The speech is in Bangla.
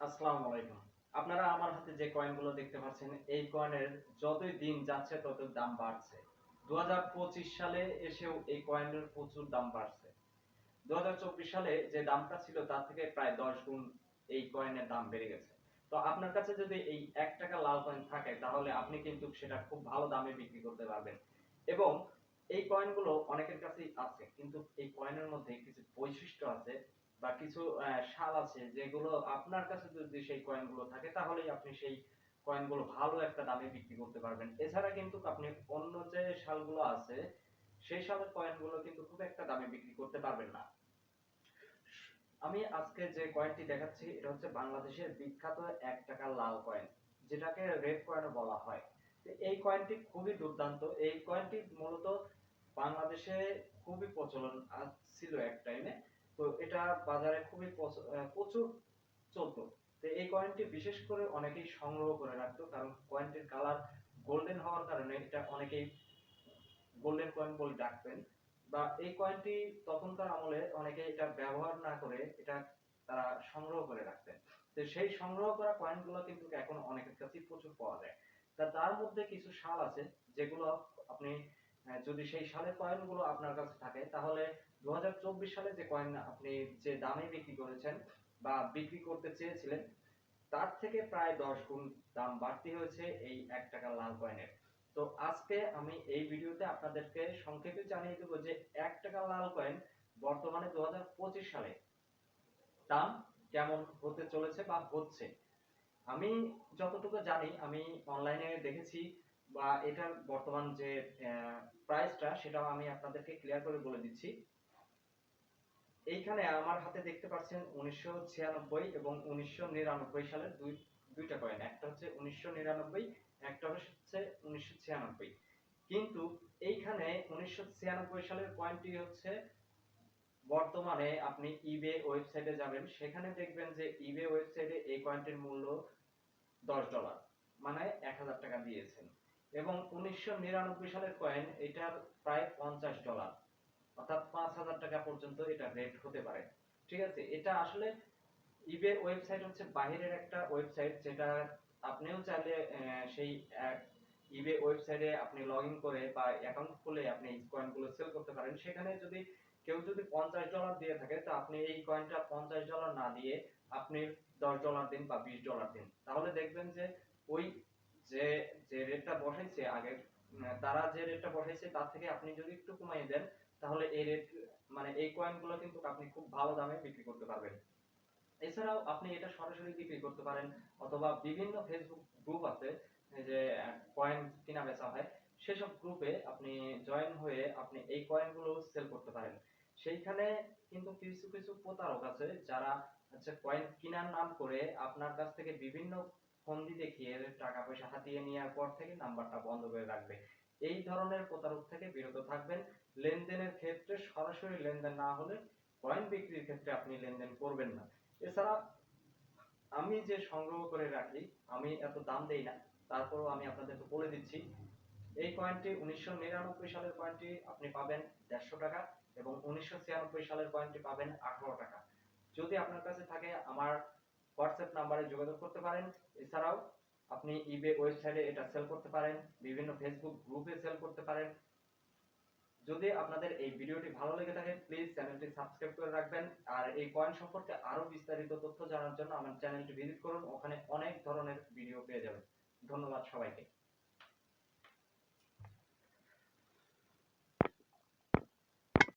আসসালামু আলাইকুম। আপনারা আমার হাতে যে কয়েনগুলো দেখতে পাচ্ছেন, এই কয়েনের যতই দিন যাচ্ছে তত দাম বাড়ছে। দু সালে এসেও এই কয়েনের প্রচুর দাম বাড়ছে। দু সালে যে দামটা ছিল তার থেকে প্রায় দশ গুণ এই কয়েনের দাম বেড়ে গেছে। তো আপনার কাছে যদি এই এক টাকা লাল কয়েন থাকে, তাহলে আপনি কিন্তু সেটা খুব ভালো দামে বিক্রি করতে পারবেন। এবং এই কয়েনগুলো অনেকের কাছেই আছে, কিন্তু এই কয়েনের মধ্যে কিছু বৈশিষ্ট্য আছে বা কিছু সাল আছে যেগুলো আপনার কাছে যদি সেই কয়েনগুলো থাকে, তাহলেই আপনি সেই কয়েনগুলো ভালো একটা দামে বিক্রি করতে পারবেন। এছাড়া কিন্তু আপনি অন্য যে সালগুলো আছে, সেই সালের কয়েনগুলো কিন্তু খুব একটা দামে বিক্রি করতে পারবেন না। আমি আজকে যে কয়েনটি দেখাচ্ছি, এটা হচ্ছে বাংলাদেশের বিখ্যাত এক টাকার লাল কয়েন যেটাকে রেড কয়েনও বলা হয়। এই কয়েনটি খুবই দুর্দান্ত। এই কয়েনটি মূলত বাংলাদেশে খুবই প্রচলন ছিল এক টাইমে তো এটা বাজারে খুবই প্রচুর চলতো। তো এই কয়েনটি বিশেষ করে অনেকেই সংগ্রহ করে রাখতো, কারণ কয়েনটির কালার গোল্ডেন হওয়ার কারণে এটা অনেকেই গোল্ডেন কয়েন বলে ডাকতেন। বা এই কয়েনটি তখনকার আমলে অনেকে এটা ব্যবহার না করে এটা তারা সংগ্রহ করে রাখতেন। তো সেই সংগ্রহ করা কয়েনগুলো কিন্তু এখন অনেকের কাছেই প্রচুর পাওয়া যায়। তা তার মধ্যে কিছু সাল আছে, যেগুলো আপনি যদি সেই সালের কয়েনগুলো আপনার কাছে থাকে, তাহলে দু হাজার চব্বিশ সালে যে কয়েন আপনি যে দামে বিক্রি করেছেন বা বিক্রি করতে চেয়েছিলেন, তার থেকে প্রায় দশ গুণ দাম বাড়তি হয়েছে এই এক টাকা লাল কয়েনের তো আজকে আমি এই ভিডিওতে আপনাদেরকে সংক্ষেপে জানিয়ে দেবো যে এক টাকা লাল কয়েন বর্তমানে দু হাজার পঁচিশ সালে দাম কেমন হতে চলেছে বা হচ্ছে। আমি যতটুকু জানি, আমি অনলাইনে দেখেছি বা এটার বর্তমান যে প্রাইসটা সেটাও আমি আপনাদেরকে ক্লিয়ার করে বলে দিচ্ছি। এইখানে আমার হাতে দেখতে পাচ্ছেন উনিশশো ছিয়ানব্বই এবং উনিশশো নিরানব্বই সালের দুই, দুইটা কয়েন একটা হচ্ছে উনিশশো নিরানব্বই, একটা হচ্ছে উনিশশো ছিয়ানব্বই। কিন্তু এইখানে উনিশশো ছিয়ানব্বই সালের কয়েনটি হচ্ছে বর্তমানে আপনি ইবে ওয়েবসাইটে যাবেন, সেখানে দেখবেন যে ইবে ওয়েবসাইটে এই কয়েনটির মূল্য দশ ডলার মানে এক হাজার টাকা দিয়েছেন। এবং উনিশশো নিরানব্বই সালের কয়েন এটার প্রায় পঞ্চাশ ডলার অর্থাৎ পাঁচ হাজার টাকা পর্যন্ত এটা রেট হতে পারে। ঠিক আছে? এটা আসলে ইবে ওয়েবসাইট হচ্ছে বাহিরের একটা ওয়েবসাইট যেটা আপনিও চাইলে সেই ইবে ওয়েবসাইটে আপনি লগ ইন করে বা অ্যাকাউন্ট খুলে আপনি এই কয়েনগুলো সেল করতে পারেন। সেখানে যদি কেউ যদি পঞ্চাশ ডলার দিয়ে থাকে তো আপনি এই কয়েনটা পঞ্চাশ ডলার না দিয়ে আপনি দশ ডলার দিন বা বিশ ডলার দিন। তাহলে দেখবেন যে ওই যে যে রেটটা বসাইছে আগে উম, তারা যে রেটটা বসাইছে তার থেকে আপনি যদি একটু কমাই দেন তাহলে এই রেট মানে এই কয়েনগুলো কিন্তু আপনি খুব ভালো দামে বিক্রি করতে পারবেন। এছাড়াও আপনি এটা সরাসরি বিক্রি করতে পারেন, অথবা বিভিন্ন ফেসবুক গ্রুপ আছে যে কয়েন কিনা বেচা হয়, সেসব গ্রুপে আপনি জয়েন হয়ে আপনি এই কয়েনগুলো সেল করতে পারেন। সেইখানে কিন্তু কিছু কিছু প্রতারক আছে যারা হচ্ছে কয়েন কেনার নাম করে আপনার কাছ থেকে বিভিন্ন ফন্দি দেখিয়ে টাকা পয়সা হাতিয়ে নেওয়ার পর থেকে নাম্বারটা বন্ধ করে রাখবে। এই ধরনের প্রতারক থেকে বিরত থাকবেন। লেনদেনের ক্ষেত্রে সরাসরি লেনদেন না হলে কয়েন বিক্রির ক্ষেত্রে আপনি লেনদেন করবেন না। এছাড়া আমি যে সংগ্রহ করে রাখি, আমি এত দাম দেই না, তারপরও আমি আপনাদেরকে বলে দিচ্ছি, এই কয়েনটি উনিশশো নিরানব্বই সালের কয়েনটি আপনি পাবেন দেড়শো টাকা এবং উনিশশো ছিয়ানব্বই সালের কয়েনটি পাবেন আঠারো টাকা। যদি আপনার কাছে থাকে, আমার হোয়াটসঅ্যাপ নাম্বারে যোগাযোগ করতে পারেন। এছাড়াও আপনি ইবে ওয়েবসাইটে এটা সেল করতে পারেন, বিভিন্ন ফেসবুক গ্রুপে সেল করতে পারেন। যদি আপনাদের এই ভিডিওটি ভালো লেগে থাকে প্লিজ চ্যানেলটি সাবস্ক্রাইব করে রাখবেন। আর এই কয়েন সম্পর্কে আরও বিস্তারিত তথ্য জানার জন্য আমার চ্যানেলটি ভিজিট করুন, ওখানে অনেক ধরনের ভিডিও পেয়ে যাবেন। ধন্যবাদ সবাইকে।